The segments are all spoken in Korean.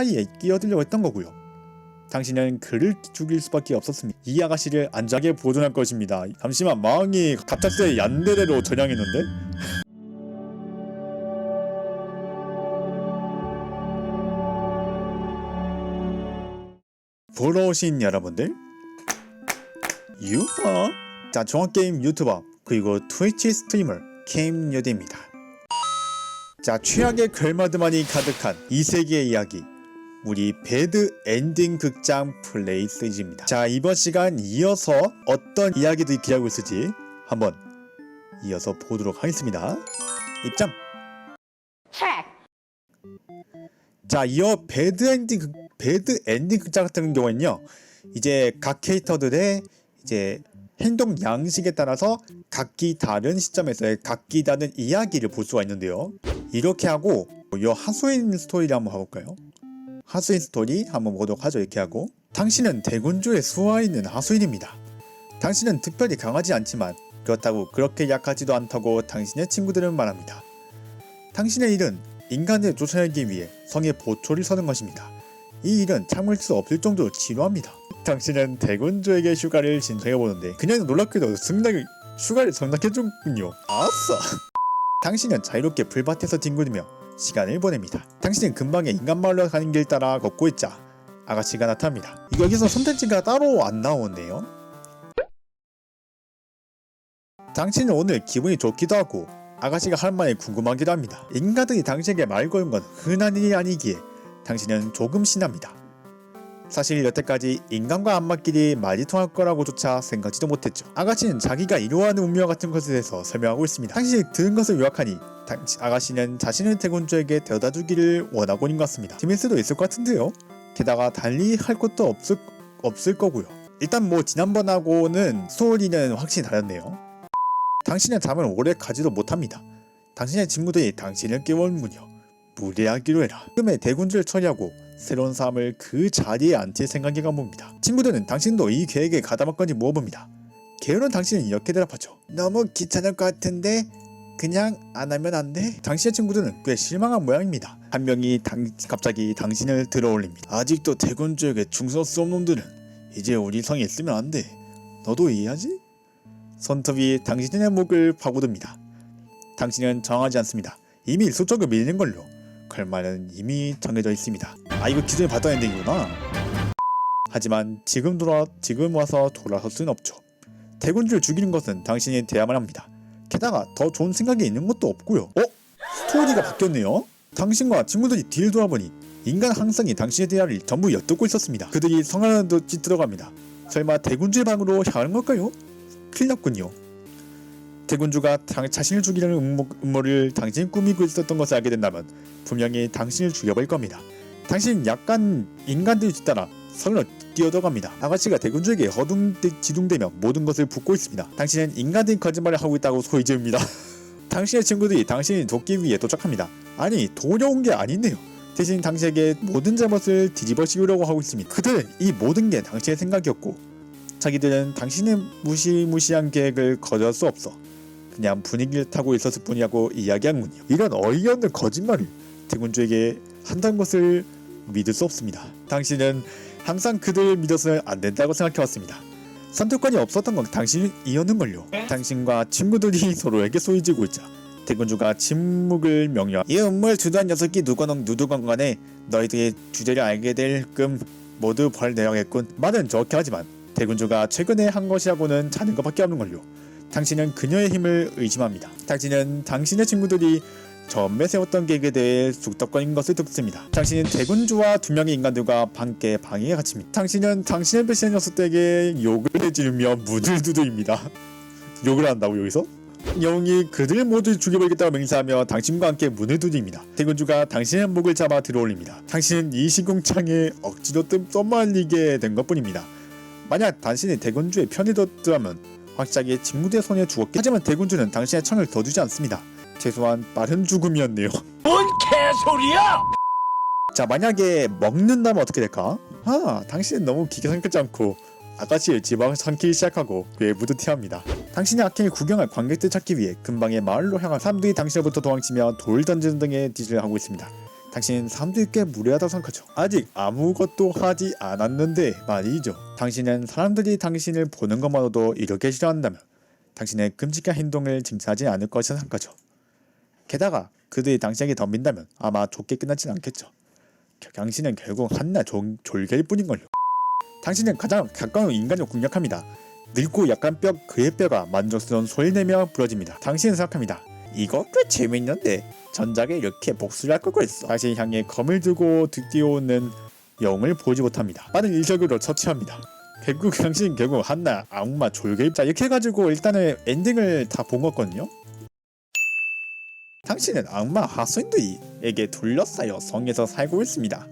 사이에 끼어들려고 했던 거고요. 당신은 그를 죽일 수밖에 없었습니다. 이 아가씨를 안전하게 보존할 것입니다. 잠시만 마왕이 갑작스레 얀데레로 전향했는데? 보러 오신 여러분들 유하 자 종합게임 유튜버 그리고 트위치 스트리머 케임 요디입니다 자 최악의 결마드만이 가득한 이 세계의 이야기 우리 배드 엔딩 극장 플레이 시리즈입니다. 자 이번 시간 이어서 어떤 이야기들이 기다리고 있을지 한번 이어서 보도록 하겠습니다. 입장. 자 이어 배드 엔딩 극- 배드 엔딩 극장 같은 경우에는요 이제 각 캐릭터들의 이제 행동 양식에 따라서 각기 다른 시점에서의 각기 다른 이야기를 볼 수가 있는데요. 이렇게 하고 이 하수인 스토리를 한번 봐볼까요 하수인 스토리 한번 보도록 하죠 이렇게 하고 당신은 대군주의 수하에 있는 하수인입니다 당신은 특별히 강하지 않지만 그렇다고 그렇게 약하지도 않다고 당신의 친구들은 말합니다 당신의 일은 인간을 쫓아내기 위해 성의 보초를 서는 것입니다. 이 일은 참을 수 없을 정도로 지루합니다. 당신은 대군주에게 휴가를 신청해 보는데 그냥 놀랍게도 승낙을 휴가를 승낙해줬군요. 아싸! 당신은 자유롭게 풀밭에서 뒹굴며 시간을 보냅니다. 당신은 근방에 인간 마을로 가는 길 따라 걷고 있자 아가씨가 나타납니다. 여기서 선택지가 따로 안 나오네요. 당신은 오늘 기분이 좋기도 하고 아가씨가 할 말이 궁금하기도 합니다. 인간들이 당신에게 말 거는 건 흔한 일이 아니기에 당신은 조금 신납니다. 사실 여태까지 인간과 안마끼리 말이 통할 거라고조차 생각지도 못했죠. 아가씨는 자기가 이루어하는 운명 같은 것에 대해서 설명하고 있습니다. 당신이 들은 것을 요약하니 당- 아가씨는 자신을 대군주에게 데려다 주기를 원하고 있는 것 같습니다. 재밌을 수도 있을 것 같은데요. 게다가 달리 할 것도 없을, 없을 거고요. 일단 뭐 지난번하고는 스토리는 확실히 다르네요. 당신의 잠을 오래 가지도 못합니다. 당신의 친구들이 당신을 깨우는군요. 무례하기로 해라. 지금의 대군주를 처리하고 새로운 삶을 그 자리에 앉힐 생각인가 봅니다. 친구들은 당신도 이 계획에 가담할 건지 물어봅니다. 게으른 당신은 이렇게 대답하죠. 너무 귀찮을 것 같은데 그냥 안 하면 안 돼? 당신의 친구들은 꽤 실망한 모양입니다. 한 명이 당- 갑자기 당신을 들어올립니다. 아직도 충성 수 없는 놈들은 이제 우리 성에 있으면 안 돼. 너도 이해하지? 손톱이 당신의 목을 파고듭니다. 당신은 정하지 않습니다. 이미 일소적으로 밀리는 걸로 결말은 이미 정해져 있습니다. 아 이거 기존에 봤던 엔딩이구나. 하지만 지금 돌아 지금 와서 돌아설 수는 없죠. 대군주를 죽이는 것은 당신이 돼야만 합니다. 게다가 더 좋은 생각이 있는 것도 없고요. 어? 스토리가 바뀌었네요. 당신과 친구들이 뒤를 돌아보니 인간 항상이 당신의 대화를 전부 엿듣고 있었습니다. 그들이 성안을 짓 들어갑니다. 설마 대군주의 방으로 향하는 걸까요? 큰일 났군요. 대군주가 당- 자신을 죽이려는 음모, 음모를 당신이 꾸미고 있었던 것을 알게 된다면 분명히 당신을 죽여버릴 겁니다. 당신은 약간 인간들이 뒤따라 성으로 뛰어들어갑니다. 아가씨가 대군주에게 허둥지둥대며 모든 것을 붓고 있습니다. 당신은 인간들이 거짓말을 하고 있다고 소리 지릅니다. 당신의 친구들이 당신을 돕기 위해 도착합니다. 아니 도려운 게 아니네요. 대신 당신에게 모든 잘못을 뒤집어 씌우려고 하고 있습니다. 그들은 이 모든 게 당신의 생각이었고 자기들은 당신의 무시무시한 계획을 거절할 수 없어 그냥 분위기를 타고 있었을 뿐이라고 이야기하는군요. 이런 어이없는 거짓말을 대군주에게 한다는 것을 믿을 수 없습니다. 당신은 항상 그들을 믿어서는 안 된다고 생각해왔습니다. 선택권이 없었던 건 당신이었는걸요. 당신과 친구들이 서로에게 소리지고 있자 대군주가 침묵을 명령. 이 음모를 주도한 녀석이 누구건 누구건 간에 너희들의 주제를 알게 될 끔 모두 벌 내려겠군. 말은 좋게 하지만 대군주가 최근에 한 것이라고는 자는 것밖에 없는 걸요. 당신은 그녀의 힘을 의심합니다. 당신은 당신의 친구들이 처음에 세웠던 계획에 대해 쑥덕거린 것을 듣습니다. 당신은 대군주와 두 명의 인간들과 함께 방에 갇힙니다. 당신은 당신의 배신한 녀석들에게 욕을 해지르며 문을 두드립니다. 욕을 한다고 여기서? 영웅이 그들을 모두 죽여버리겠다고 맹세하며 당신과 함께 문을 두드립니다. 대군주가 당신의 목을 잡아 들어올립니다. 당신은 이 시궁창에 억지로 뜸 떠말리게 된 것뿐입니다. 만약 당신이 대군주의 편이 뒀더라면 확실하게 친구들의 손에 죽었겠 하지만 대군주는 당신의 창을 더 주지 않습니다. 최소한 빠른 죽음이었네요. 뭔 개소리야! 자 만약에 먹는다면 어떻게 될까? 아 당신은 너무 기계 생각지 않고 아가씨를 지방 삼키기 시작하고 그에 무드티합니다. 당신의 악행을 구경할 관객들 찾기 위해 근방의 마을로 향한 사람들이 당신으로부터 도망치며 돌 던지는 등의 짓을 하고 있습니다. 당신은 사람들이 꽤 무례하다고 생각하죠. 아직 아무것도 하지 않았는데 말이죠. 당신은 사람들이 당신을 보는 것만으로도 이렇게 싫어한다면 당신의 끔찍한 행동을 칭찬하지 않을 것이라 생각하죠. 게다가 그들이 당신에게 덤빈다면 아마 좋게 끝나진 않겠죠. 겨- 당신은 결국 한낱 졸- 졸개일 뿐인걸요. 당신은 가장 가까운 인간을 공략합니다. 늙고 약간 뼈 그의 뼈가 만족스러운 소리를 내며 부러집니다. 당신은 생각합니다. 이거 꽤 재밌는데 전작에 이렇게 복수를 할 거고 있어. 당신 향해 검을 들고 뛰어오는 영을 보지 못합니다. 빠른 일격으로 처치합니다. 결국 당신 결국 한날 악마 졸개입 자 이렇게 해가지고 일단은 엔딩을 다 본 거거든요. 당신은 악마 하수인들에게 둘러싸여 성에서 살고 있습니다.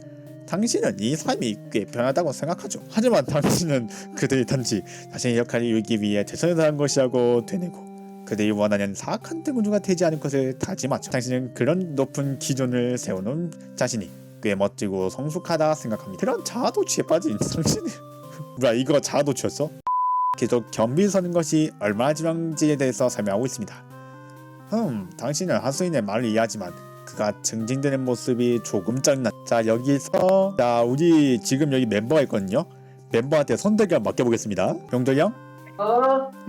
당신은 이 삶이 꽤 편하다고 생각하죠. 하지만 당신은 그들이 단지 자신의 역할을 이루기 위해 최선을 다한 것이라고 되뇌고 그들이 원하는 사악한 대군주가 되지 않을 것을 다짐하죠. 당신은 그런 높은 기준을 세우는 자신이 꽤 멋지고 성숙하다 생각합니다. 그런 자아도취에 빠진 당신이 뭐야 이거 자아도취였어? 계속 겸비 서는 것이 얼마나 중요한지에 대해서 설명하고 있습니다. 음, 당신은 하수인의 말을 이해하지만 그가 증진되는 모습이 조금 짜증나. 자 여기서 자 우리 지금 여기 멤버가 있거든요. 멤버한테 선택을 맡겨보겠습니다. 용돌이 형.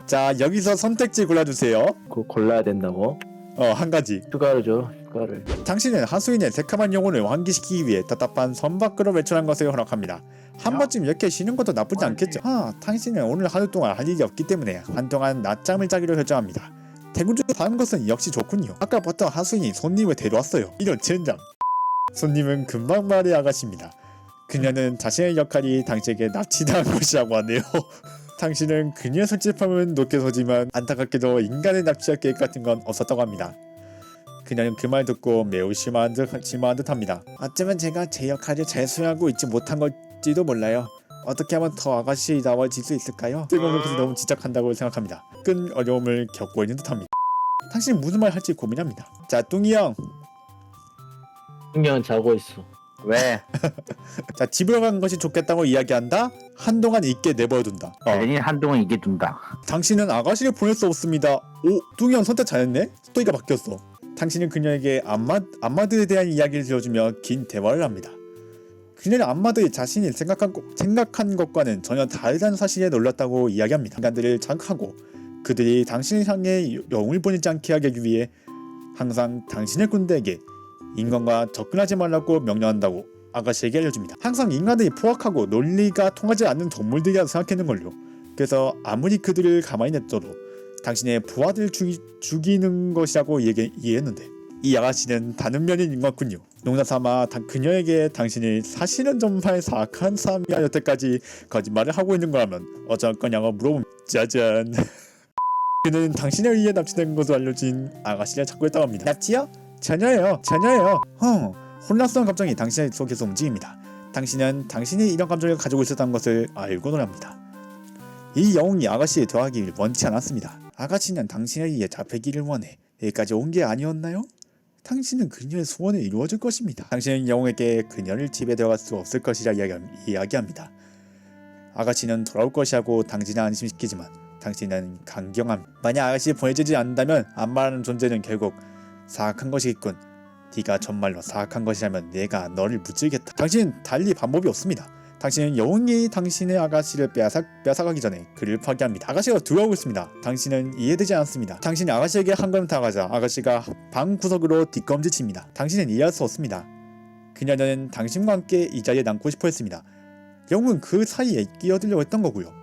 자 여기서 선택지 골라주세요. 그거 골라야 된다고? 어 한 가지. 휴가를 줘 휴가를 당신은 하수인의 새카만 영혼을 환기시키기 위해 답답한 섬 밖으로 외출한 것을 허락합니다. 한 번쯤 이렇게 쉬는 것도 나쁘지 않겠죠. 아, 당신은 오늘 하루 동안 할 일이 없기 때문에 한동안 낮잠을 자기로 결정합니다. 대군주 사는 것은 역시 좋군요. 아까 봤던 하수인이 손님을 데려왔어요. 이런 젠장. 손님은 금방 말의 아가씨입니다. 그녀는 자신의 역할이 당신에게 납치당한 것이라고 하네요. 당신은 그녀의 솔직함은 높게 서지만 안타깝게도 인간의 납치할 계획 같은 건 없었다고 합니다. 그녀는 그 말 듣고 매우 심한 듯 심한 듯 합니다. 어쩌면 제가 제 역할을 잘 수행하고 있지 못한 걸지도 몰라요. 어떻게 하면 더 아가씨다워질 수 있을까요? 뜨거운 것을 너무 지적한다고 생각합니다. 큰 어려움을 겪고 있는 듯합니다. 당신이 무슨 말 할지 고민합니다. 자, 뚱이 형. 신경은 자고 있어 왜? 자, 집으로 가는 것이 좋겠다고 이야기한다. 한동안 있게 내버려둔다. 어, 괜히 한동안 이게 둔다. 당신은 아가씨를 보낼 수 없습니다. 오, 뚱이 형 선택 잘했네. 스토리가 바뀌었어. 당신은 그녀에게 안마, 안마들에 대한 이야기를 들어주며 긴 대화를 합니다. 그녀는 안마들이 자신이 생각한, 것- 생각한 것과는 전혀 다르다는 사실에 놀랐다고 이야기합니다. 인간들을 자극하고 그들이 당신을 향해 영을 보내지 않게 하기 위해 항상 당신의 군대에게 인간과 접근하지 말라고 명령한다고 아가씨에게 알려줍니다. 항상 인간들이 포악하고 논리가 통하지 않는 동물들이라 생각했는걸요. 그래서 아무리 그들을 가만히 냅둬도 당신의 부하들을 죽이, 죽이 는 것이라고 이해게, 이해했는데 이 아가씨는 다른 면인 것 같군요. 농담삼아 다- 그녀에게 당신이 사실은 정말 사악한 사람이야 여태까지 거짓말을 하고 있는 거라면 어쩔 거냐고 물어봅니다. 짜잔. 그는 당신에 의해 납치된 것으로 알려진 아가씨를 찾고 있다고 합니다. 납치요? 전혀요. 전혀요. 어, 혼란스러운 감정이 당신의 속에서 움직입니다. 당신은 당신이 이런 감정을 가지고 있었다는 것을 알고는 합니다. 이 영웅이 아가씨에 더하기를 원치 않았습니다. 아가씨는 당신에 의해 잡히기를 원해 여기까지 온 게 아니었나요? 당신은 그녀의 소원을 이루어줄 것입니다. 당신은 영웅에게 그녀를 집에 들어갈 수 없을 것이라 이야기- 이야기합니다. 아가씨는 돌아올 것이라고 당신을 안심시키지만 당신은 강경함. 만약 아가씨 보내주지 않는다면 안마라는 존재는 결국 사악한 것이겠군. 네가 정말로 사악한 것이라면 내가 너를 무찌르겠다. 당신은 달리 방법이 없습니다. 당신은 영웅이 당신의 아가씨를 빼앗아, 빼앗아가기 전에 그를 파괴합니다. 아가씨가 들어오고 있습니다. 당신은 이해되지 않습니다. 당신이 아가씨에게 한 걸음 다가자 아가씨가 방 구석으로 뒷검지칩니다. 당신은 이해할 수 없습니다. 그녀는 당신과 함께 이 자리에 남고 싶어 했습니다. 영웅은 그 사이에 끼어들려고 했던 거고요.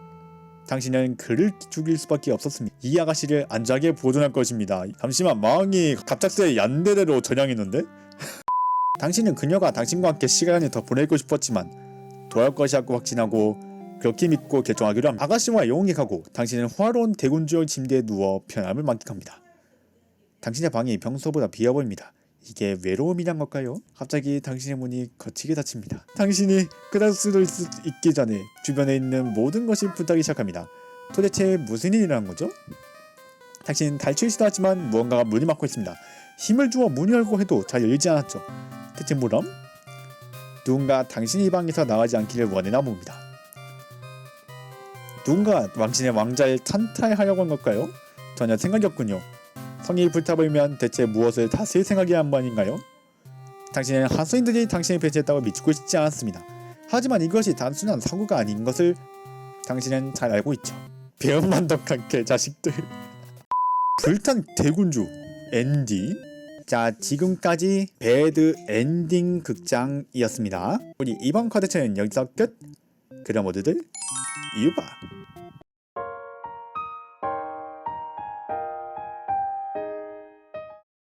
당신은 그를 죽일 수밖에 없었습니다. 이 아가씨를 안전하게 보존할 것입니다. 잠시만 마왕이 갑작스레 얀데레로 전향했는데? 당신은 그녀가 당신과 함께 시간을 더 보내고 싶었지만 돌아올 것이라고 확신하고 그렇게 믿고 결정하기로 합니다. 아가씨와 영웅이 가고 당신은 화로운 대군주의 침대에 누워 편함을 만끽합니다. 당신의 방이 평소보다 비어 보입니다. 이게 외로움이란 걸까요? 갑자기 당신의 문이 거치게 닫힙니다. 당신이 그럴 수도 있, 있기 전에 주변에 있는 모든 것이 불타기 시작합니다. 도대체 무슨 일이라는 거죠? 당신은 탈출 시도 하지만 무언가가 문을 막고 있습니다. 힘을 주어 문을 열고 해도 잘 열리지 않았죠. 대체 뭐람? 누군가 당신의 방에서 나가지 않기를 원해나 봅니다. 누군가 당신의 왕자를 찬탈하려고 한 걸까요? 전혀 생각이 없군요. 성이 불타버리면 대체 무엇을 다스릴 생각이 한 번인가요? 당신은 하수인들이 당신을 배신했다고 믿고 싶지 않았습니다. 하지만 이것이 단순한 사고가 아닌 것을 당신은 잘 알고 있죠. 배은만덕한 개자식들. 불탄 대군주 엔디. 자 지금까지 배드 엔딩 극장이었습니다. 우리 이번 컨텐츠는 여기서 끝. 그럼 모두들 유바.